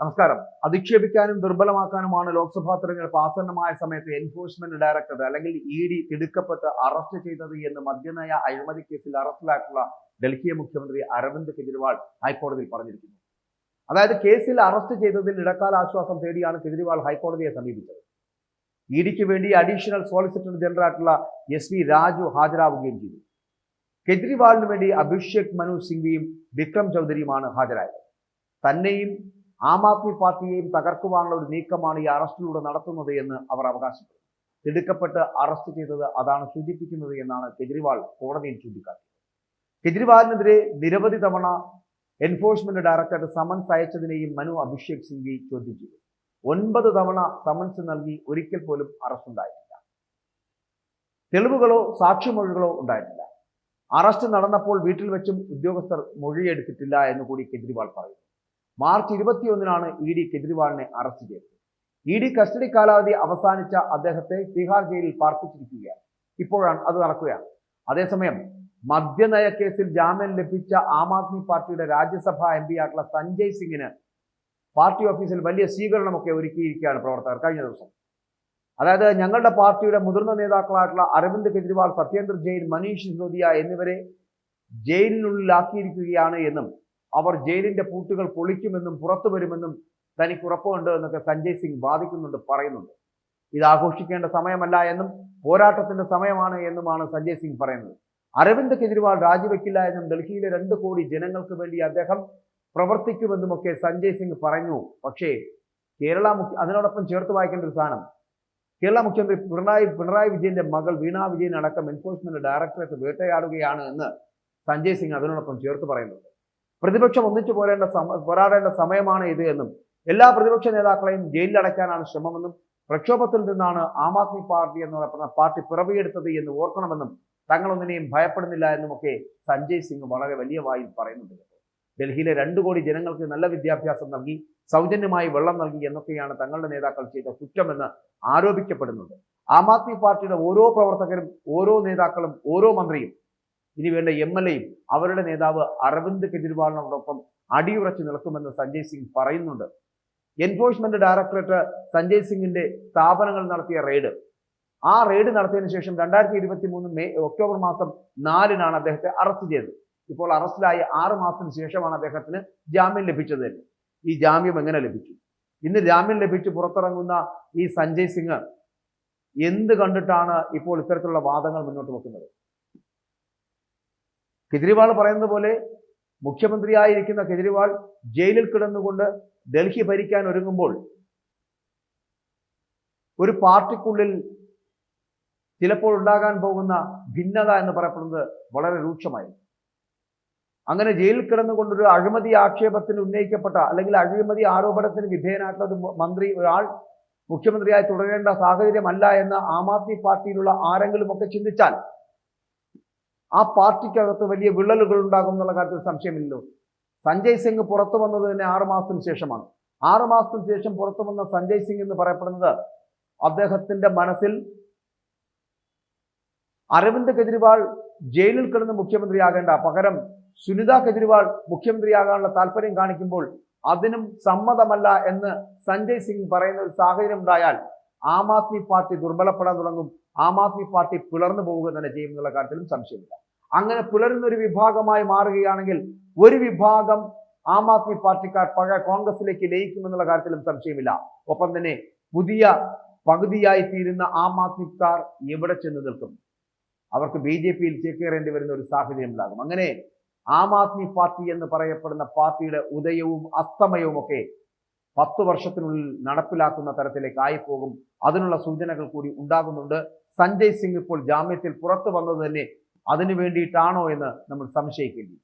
നമസ്കാരം. അധിക്ഷേപിക്കാനും ദുർബലമാക്കാനുമാണ് ലോക്സഭാ തെരഞ്ഞെടുപ്പ് ആസന്നമായ സമയത്ത് എൻഫോഴ്സ്മെന്റ് ഡയറക്ടർ അല്ലെങ്കിൽ ഇ ഡി തിടുക്കപ്പെട്ട് അറസ്റ്റ് ചെയ്തത് എന്ന് മദ്യനയ അഴിമതി കേസിൽ അറസ്റ്റിലായിട്ടുള്ള ഡൽഹി മുഖ്യമന്ത്രി അരവിന്ദ് കെജ്രിവാൾ ഹൈക്കോടതിയിൽ പറഞ്ഞിരിക്കുന്നു. അതായത് കേസിൽ അറസ്റ്റ് ചെയ്തതിൽ ഇടക്കാല ആശ്വാസം തേടിയാണ് കെജ്രിവാൾ ഹൈക്കോടതിയെ സമീപിച്ചത്. ഇ ഡിക്ക് വേണ്ടി അഡീഷണൽ സോളിസിറ്റർ ജനറൽ ആയിട്ടുള്ള എസ് വി രാജു ഹാജരാവുകയും ചെയ്തു. കെജ്രിവാളിന് വേണ്ടി അഭിഷേക് മനു സിംഗ്വിയും വിക്രം ചൗധരിയുമാണ് ഹാജരായത്. തന്നെയും ആം ആദ്മി പാർട്ടിയെയും തകർക്കുവാനുള്ള ഒരു നീക്കമാണ് ഈ അറസ്റ്റിലൂടെ നടത്തുന്നത് എന്ന് അവർ അവകാശപ്പെട്ടു തിടുക്കപ്പെട്ട് അറസ്റ്റ് ചെയ്തത് അതാണ് സൂചിപ്പിക്കുന്നത് എന്നാണ് കെജ്രിവാൾ കോടതിയിൽ ചൂണ്ടിക്കാട്ടിയത്. കെജ്രിവാളിനെതിരെ നിരവധി തവണ എൻഫോഴ്സ്മെന്റ് ഡയറക്ടറേറ്റ് സമൻസ് അയച്ചതിനെയും മനു അഭിഷേക് സിംഗ്വി ചോദ്യം ചെയ്തു. ഒൻപത് തവണ സമൻസ് നൽകി ഒരിക്കൽ പോലും അറസ്റ്റ് ഉണ്ടായിട്ടില്ല തെളിവുകളോ സാക്ഷിമൊഴികളോ ഉണ്ടായിട്ടില്ല. അറസ്റ്റ് നടന്നപ്പോൾ വീട്ടിൽ വെച്ചും ഉദ്യോഗസ്ഥർ മൊഴിയെടുത്തിട്ടില്ല എന്ന് കൂടി കെജ്രിവാൾ പറയുന്നു. മാർച്ച് ഇരുപത്തിയൊന്നിനാണ് ഇ ഡി കെജ്രിവാളിനെ അറസ്റ്റ് ചെയ്തത്. ഇ ഡി കസ്റ്റഡി കാലാവധി അവസാനിച്ച അദ്ദേഹത്തെ തിഹാർ ജയിലിൽ പാർപ്പിച്ചിരിക്കുകയാണ്. ഇപ്പോഴാണ് അത് നടക്കുകയാണ്. അതേസമയം മദ്യനയ കേസിൽ ജാമ്യം ലഭിച്ച ആം ആദ്മി പാർട്ടിയുടെ രാജ്യസഭാ എം പി ആയിട്ടുള്ള സഞ്ജയ് സിംഗിന് പാർട്ടി ഓഫീസിൽ വലിയ സ്വീകരണമൊക്കെ ഒരുക്കിയിരിക്കുകയാണ് പ്രവർത്തകർ കഴിഞ്ഞ ദിവസം. അതായത് ഞങ്ങളുടെ പാർട്ടിയുടെ മുതിർന്ന നേതാക്കളായിട്ടുള്ള അരവിന്ദ് കെജ്രിവാൾ സത്യേന്ദ്ര ജെയിൻ മനീഷ് സിസോദിയ എന്നിവരെ ജയിലിനുള്ളിലാക്കിയിരിക്കുകയാണ് എന്നും അവർ ജയിലിന്റെ പൂട്ടുകൾ പൊളിക്കുമെന്നും പുറത്തു വരുമെന്നും തനിക്ക് ഉറപ്പുണ്ട് എന്നൊക്കെ സഞ്ജയ് സിംഗ് വാദിക്കുന്നുണ്ട് പറയുന്നുണ്ട്. ഇത് ആഘോഷിക്കേണ്ട സമയമല്ല എന്നും പോരാട്ടത്തിന്റെ സമയമാണ് എന്നുമാണ് സഞ്ജയ് സിംഗ് പറയുന്നത്. അരവിന്ദ് കെജ്രിവാൾ രാജിവെക്കില്ല എന്നും ഡൽഹിയിലെ രണ്ട് കോടി ജനങ്ങൾക്ക് വേണ്ടി അദ്ദേഹം പ്രവർത്തിക്കുമെന്നുമൊക്കെ സഞ്ജയ് സിംഗ് പറഞ്ഞു പക്ഷേ കേരള മുഖ്യ അതിനോടൊപ്പം ചേർത്ത് വായിക്കേണ്ട ഒരു സാധനം. കേരള മുഖ്യമന്ത്രി പിണറായി പിണറായി വിജയന്റെ മകൾ വീണ വിജയൻ അടക്കം എൻഫോഴ്സ്മെന്റ് ഡയറക്ടറേറ്റ് വേട്ടയാടുകയാണ് എന്ന് സഞ്ജയ് സിംഗ് അതിനോടൊപ്പം ചേർത്ത് പറയുന്നുണ്ട്. പ്രതിപക്ഷം ഒന്നിച്ചു പോരേണ്ട പോരാടേണ്ട സമയമാണ് ഇത് എന്നും എല്ലാ പ്രതിപക്ഷ നേതാക്കളെയും ജയിലിലടയ്ക്കാനാണ് ശ്രമമെന്നും പ്രക്ഷോഭത്തിൽ നിന്നാണ് ആം ആദ്മി പാർട്ടി എന്ന് പറയുന്ന പാർട്ടി പിറവിയെടുത്തത് എന്ന് ഓർക്കണമെന്നും തങ്ങളൊന്നിനെയും ഭയപ്പെടുന്നില്ല എന്നുമൊക്കെ സഞ്ജയ് സിംഗ് വളരെ വലിയ വായിൽ പറയുന്നുണ്ട്. ഡൽഹിയിലെ രണ്ടു കോടി ജനങ്ങൾക്ക് നല്ല വിദ്യാഭ്യാസം നൽകി സൗജന്യമായി വെള്ളം നൽകി എന്നൊക്കെയാണ് തങ്ങളുടെ നേതാക്കൾ ചെയ്ത കുറ്റമെന്ന് ആരോപിക്കപ്പെടുന്നുണ്ട്. ആം ആദ്മി പാർട്ടിയുടെ ഓരോ പ്രവർത്തകരും ഓരോ നേതാക്കളും ഓരോ മന്ത്രിയും ഇനി വേണ്ട എം എൽ എയും അവരുടെ നേതാവ് അരവിന്ദ് കെജ്രിവാളിനോടൊപ്പം അടിയുറച്ചു നിൽക്കുമെന്ന് സഞ്ജയ് സിംഗ് പറയുന്നുണ്ട്. എൻഫോഴ്സ്മെന്റ് ഡയറക്ടറേറ്റ് സഞ്ജയ് സിംഗിന്റെ സ്ഥാപനങ്ങൾ നടത്തിയ റെയ്ഡ് ആ റെയ്ഡ് നടത്തിയതിനു ശേഷം രണ്ടായിരത്തി ഇരുപത്തി മൂന്ന് മെയ് ഒക്ടോബർ മാസം നാലിനാണ് അദ്ദേഹത്തെ അറസ്റ്റ് ചെയ്തത്. ഇപ്പോൾ അറസ്റ്റിലായി ആറ് മാസത്തിന് ശേഷമാണ് അദ്ദേഹത്തിന് ജാമ്യം ലഭിച്ചത്. തന്നെ ഈ ജാമ്യം എങ്ങനെ ലഭിച്ചു? ഇന്ന് ജാമ്യം ലഭിച്ച് പുറത്തിറങ്ങുന്ന ഈ സഞ്ജയ് സിംഗ് എന്ത് കണ്ടിട്ടാണ് ഇപ്പോൾ ഇത്തരത്തിലുള്ള വാദങ്ങൾ മുന്നോട്ട് വെക്കുന്നത്? കെജ്രിവാൾ പറയുന്നത് പോലെ മുഖ്യമന്ത്രിയായിരിക്കുന്ന കെജ്രിവാൾ ജയിലിൽ കിടന്നുകൊണ്ട് ഡൽഹി ഭരിക്കാൻ ഒരുങ്ങുമ്പോൾ ഒരു പാർട്ടിക്കുള്ളിൽ ചിലപ്പോൾ ഉണ്ടാകാൻ പോകുന്ന ഭിന്നത എന്ന് പറയപ്പെടുന്നത് വളരെ രൂക്ഷമായി അങ്ങനെ ജയിലിൽ കിടന്നുകൊണ്ടൊരു അഴിമതി ആക്ഷേപത്തിന് ഉന്നയിക്കപ്പെട്ട അല്ലെങ്കിൽ അഴിമതി ആരോപണത്തിന് വിധേയനായിട്ടുള്ള ഒരു മന്ത്രി ഒരാൾ മുഖ്യമന്ത്രിയായി തുടരേണ്ട സാഹചര്യമല്ല എന്ന് ആം ആദ്മി പാർട്ടിയിലുള്ള ആരെങ്കിലും ഒക്കെ ചിന്തിച്ചാൽ ആ പാർട്ടിക്കകത്ത് വലിയ വിള്ളലുകൾ ഉണ്ടാകും എന്നുള്ള കാര്യത്തിൽ സംശയമില്ലല്ലോ. സഞ്ജയ് സിംഗ് പുറത്തു വന്നത് തന്നെ ആറുമാസത്തിന് ശേഷമാണ്. ആറുമാസത്തിന് ശേഷം പുറത്തു വന്ന സഞ്ജയ് സിംഗ് എന്ന് പറയപ്പെടുന്നത് അദ്ദേഹത്തിന്റെ മനസ്സിൽ അരവിന്ദ് കെജ്രിവാൾ ജയിലിൽ കിടന്ന് മുഖ്യമന്ത്രിയാകേണ്ട പകരം സുനിത കെജ്രിവാൾ മുഖ്യമന്ത്രിയാകാനുള്ള താല്പര്യം കാണിക്കുമ്പോൾ അതിനും സമ്മതമല്ല എന്ന് സഞ്ജയ് സിംഗ് പറയുന്ന ഒരു സാഹചര്യം ഉണ്ടായാൽ ആം ആദ്മി പാർട്ടി ദുർബലപ്പെടാൻ തുടങ്ങും ആം ആദ്മി പാർട്ടി പിളർന്നു പോവുക തന്നെ ചെയ്യും എന്നുള്ള കാര്യത്തിലും സംശയമില്ല. അങ്ങനെ പിളരുന്ന ഒരു വിഭാഗമായി മാറുകയാണെങ്കിൽ ഒരു വിഭാഗം ആം ആദ്മി പാർട്ടിക്കാർ പഴയ കോൺഗ്രസിലേക്ക് ലയിക്കുമെന്നുള്ള കാര്യത്തിലും സംശയമില്ല. ഒപ്പം തന്നെ പുതിയ പകുതിയായി തീരുന്ന ആം ആദ്മിക്കാർ എവിടെ ചെന്ന് നിൽക്കും? അവർക്ക് ബി ജെ പിയിൽ ചേക്കേറേണ്ടി വരുന്ന ഒരു സാഹചര്യം ഉണ്ടാകും. അങ്ങനെ ആം ആദ്മി പാർട്ടി എന്ന് പറയപ്പെടുന്ന പാർട്ടിയുടെ ഉദയവും അസ്തമയവും ഒക്കെ പത്ത് വർഷത്തിനുള്ളിൽ നടപ്പിലാക്കുന്ന തരത്തിലേക്ക് ആയിപ്പോകും. അതിനുള്ള സൂചനകൾ കൂടി ഉണ്ടാകുന്നുണ്ട്. സഞ്ജയ് സിംഗ് ഇപ്പോൾ ജാമ്യത്തിൽ പുറത്തു വന്നത് തന്നെ അതിനു വേണ്ടിയിട്ടാണോ എന്ന് നമ്മൾ സംശയിക്കേണ്ടി